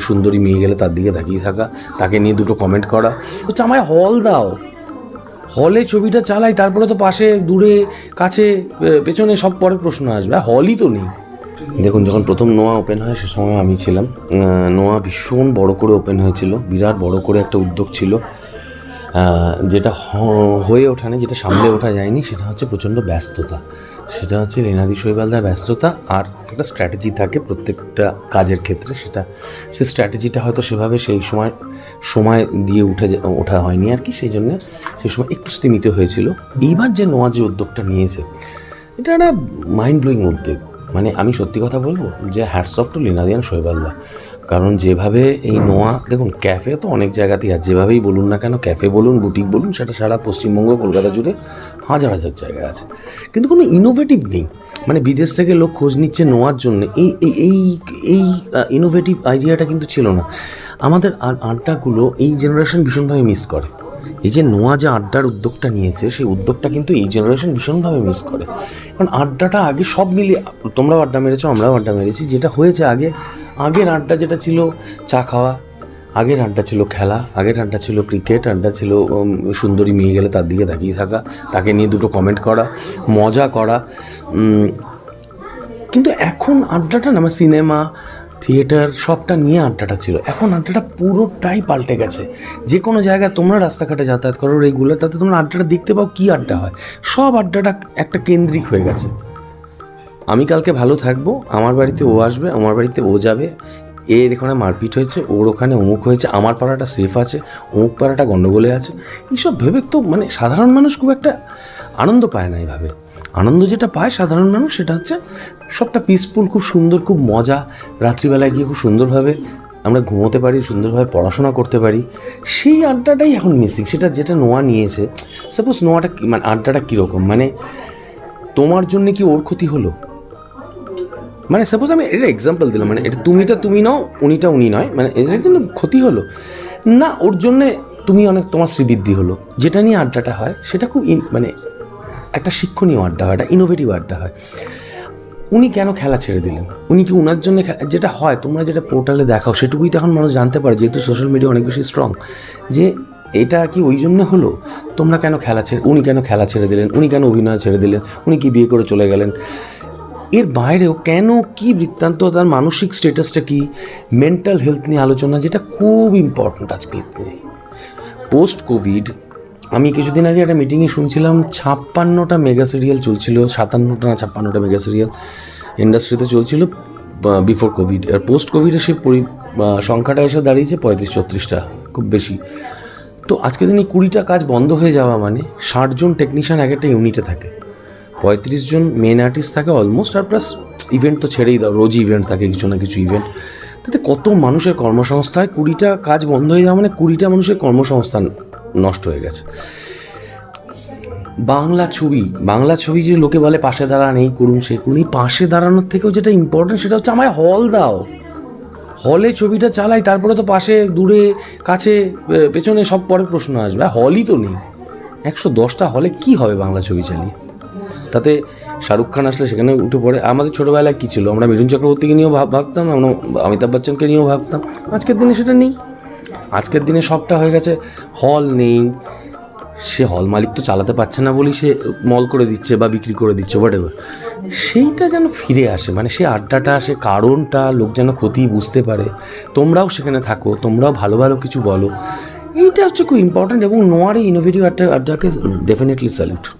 সুন্দরী মেয়ে গেলে তার দিকে তাকিয়ে থাকা, তাকে নিয়ে দুটো কমেন্ট করা। হচ্ছে আমায় হল দাও। হলে ছবিটা চালাই, তারপরে তো পাশে, দূরে, কাছে পেছনে সব পরে প্রশ্ন আসবে। হলই তো নেই। দেখুন, যখন প্রথম নোয়া ওপেন হয়, সে সময় আমি ছিলাম। নোয়া ভীষণ বড় করে ওপেন হয়েছিল। বিরাট বড় করে একটা উদ্যোগ ছিল। যেটা হয়ে ওঠানে, যেটা সামলে ওঠা যায়নি, সেটা হচ্ছে প্রচণ্ড ব্যস্ততা। সেটা হচ্ছে রেনাদি শৈবালদার ব্যস্ততা আর একটা স্ট্র্যাটেজি থাকে প্রত্যেকটা কাজের ক্ষেত্রে, সেটা সে স্ট্র্যাটেজিটা হয়তো সেভাবে সেই সময় সময় দিয়ে উঠে ওঠা হয়নি আর কি, সেই জন্য সেই সময় একটু স্তীমিত হয়েছিল। এইবার যে নোয়া যে উদ্যোগটা নিয়েছে, এটা একটা মাইন্ড ব্লোয়িং উদ্যোগ। মানে আমি সত্যি কথা বলব যে হ্যাটস অফ টু লিনাদিয়ান শৈবাল্লা কারণ যেভাবে এই নোয়া, দেখুন, ক্যাফে তো অনেক জায়গাতেই আছে, যেভাবেই বলুন না কেন, ক্যাফে বলুন, বুটিক বলুন, সেটা সারা পশ্চিমবঙ্গ, কলকাতা জুড়ে হাজার হাজার জায়গায় আছে। কিন্তু কোনো ইনোভেটিভ নেই। মানে বিদেশ থেকে লোক খোঁজ নিচ্ছে নোয়ার জন্য। এই এই এই এই ইনোভেটিভ আইডিয়াটা কিন্তু ছিল না। আমাদের আড্ডাগুলো এই জেনারেশন ভীষণভাবে মিস করে। এই যে নোয়া যে আড্ডার উদ্যোগটা নিয়েছে, সেই উদ্যোগটা কিন্তু এই জেনারেশন ভীষণভাবে মিস করে। কারণ আড্ডাটা আগে সব মিলিয়ে, তোমরাও আড্ডা মেরেছো, আমরাও আড্ডা মেরেছি, যেটা হয়েছে আগে আগের আড্ডা যেটা ছিল চা খাওয়া, আগের আড্ডা ছিল খেলা, আগের আড্ডা ছিল ক্রিকেট আড্ডা ছিল সুন্দরী মেয়ে গেলে তার দিকে তাকিয়ে থাকা, তাকে নিয়ে দুটো কমেন্ট করা, মজা করা কিন্তু এখন আড্ডাটা না আমার সিনেমা থিয়েটার সবটা নিয়ে আড্ডাটা ছিল। এখন আড্ডাটা পুরোটাই পাল্টে গেছে। যে কোনো জায়গায় তোমরা রাস্তাঘাটে যাতায়াত করো রেগুলার তাতে তোমরা আড্ডাটা দেখতে পাও কী আড্ডা হয়। সব আড্ডাটা একটা কেন্দ্রিক হয়ে গেছে। আমি কালকে ভালো থাকব, আমার বাড়িতে ও আসবে, আমার বাড়িতে ও যাবে। এর এখানে মারপিট হয়েছে, ওর ওখানে অমুক হয়েছে, আমার পাড়াটা সেফ আছে, অমুক পাড়াটা গণ্ডগোলে আছে। এইসব ভেবে তো মানে সাধারণ মানুষ খুব একটা আনন্দ পায় না এইভাবে। আনন্দ যেটা পায় সাধারণ মানুষ সেটা হচ্ছে সবটা পিসফুল খুব সুন্দর, খুব মজা। রাত্রিবেলায় গিয়ে খুব সুন্দরভাবে আমরা ঘুমোতে পারি, সুন্দরভাবে পড়াশোনা করতে পারি। সেই আড্ডাটাই এখন মিসিং সেটা যেটা নোয়া নিয়েছে। সাপোজ নোয়াটা মানে আড্ডাটা কীরকম? মানে তোমার জন্য কি ওর ক্ষতি হলো? মানে সাপোজ আমি এটা এক্সাম্পল দিলাম মানে এটা তুমিটা তুমি নাও, উনিটা উনি নয় মানে এটার জন্য ক্ষতি হলো। না, ওর জন্যে তুমি অনেক তোমার শ্রীবৃদ্ধি হলো। যেটা নিয়ে আড্ডাটা হয়, সেটা খুব মানে একটা শিক্ষণীয় আড্ডা হয়, একটা ইনোভেটিভ আড্ডা হয়। উনি কেন খেলা ছেড়ে দিলেন? উনি কি উনার জন্য যেটা হয়, তোমরা যেটা পোর্টালে দেখাও, সেটুকুই তো এখন মানুষ জানতে পারে, যেহেতু সোশ্যাল মিডিয়া অনেক বেশি স্ট্রং যে এটা কি ওই জন্য হলো? তোমরা কেন খেলা ছেড়ে, উনি কেন খেলা ছেড়ে দিলেন? উনি কেন অভিনয় ছেড়ে দিলেন? উনি কি বিয়ে করে চলে গেলেন? এর বাইরেও কেন কি বৃত্তান্ত তার মানসিক স্টেটাসটা কি? মেন্টাল হেলথ নিয়ে আলোচনা, যেটা খুব ইম্পর্ট্যান্ট আজকাল দিনে। পোস্ট কোভিড আমি কিছুদিন আগে একটা মিটিংয়ে শুনছিলাম, ছাপ্পান্নটা মেগা সিরিয়াল চলছিল, সাতান্নটা না ছাপ্পান্নটা মেগা সিরিয়াল ইন্ডাস্ট্রিতে চলছিল বিফোর কোভিড আর পোস্ট কোভিডে সেই পরি সংখ্যাটা এসে দাঁড়িয়েছে পঁয়ত্রিশ, ছত্রিশটা, খুব বেশি। তো আজকে দিনে কুড়িটা কাজ বন্ধ হয়ে যাওয়া মানে ষাটজন টেকনিশিয়ান এক একটা ইউনিটে থাকে। পঁয়ত্রিশ জন মেন আর্টিস্ট থাকে অলমোস্ট আর প্লাস ইভেন্ট তো ছেড়েই দাও, রোজই ইভেন্ট থাকে কিছু না কিছু ইভেন্ট তাতে কত মানুষের কর্মসংস্থা হয় কুড়িটা কাজ বন্ধ হয়ে যাওয়া মানে কুড়িটা মানুষের কর্মসংস্থান নষ্ট হয়ে গেছে। বাংলা ছবি বাংলা ছবি যে লোকে বলে পাশে দাঁড়ান, এই করুন, সে করুন, এই পাশে দাঁড়ানোর থেকেও যেটা ইম্পর্টেন্ট সেটা হচ্ছে আমায় হল দাও। হলে ছবিটা চালাই, তারপরে তো পাশে, দূরে, কাছে পেছনে সব পরে প্রশ্ন আসবে। হলই তো নেই। একশো দশটা হলে কি হবে বাংলা ছবি চালিয়ে? তাতে শাহরুখ খান আসলে সেখানে উঠে পড়ে। আমাদের ছোটোবেলায় কী ছিল? আমরা মিঠুন চক্রবর্তীকে নিয়েও ভাব ভাবতাম, আমরা অমিতাভ বচ্চনকে নিয়েও ভাবতাম। আজকের দিনে সেটা নেই। আজকের দিনে সবটা হয়ে গেছে। হল নেই। সে হল মালিক তো চালাতে পারছে না বলেই সে মল করে দিচ্ছে বা বিক্রি করে দিচ্ছে হোয়াট সেইটা যেন ফিরে আসে মানে সে আড্ডাটা, সে কারণটা, লোক যেন ক্ষতি বুঝতে পারে। তোমরাও সেখানে থাকো, তোমরাও ভালো ভালো কিছু বলো। এইটা হচ্ছে খুব ইম্পর্ট্যান্ট এবং নোয়ার ইনোভেটিভ আড্ডা আড্ডাকে ডেফিনেটলি স্যালিউট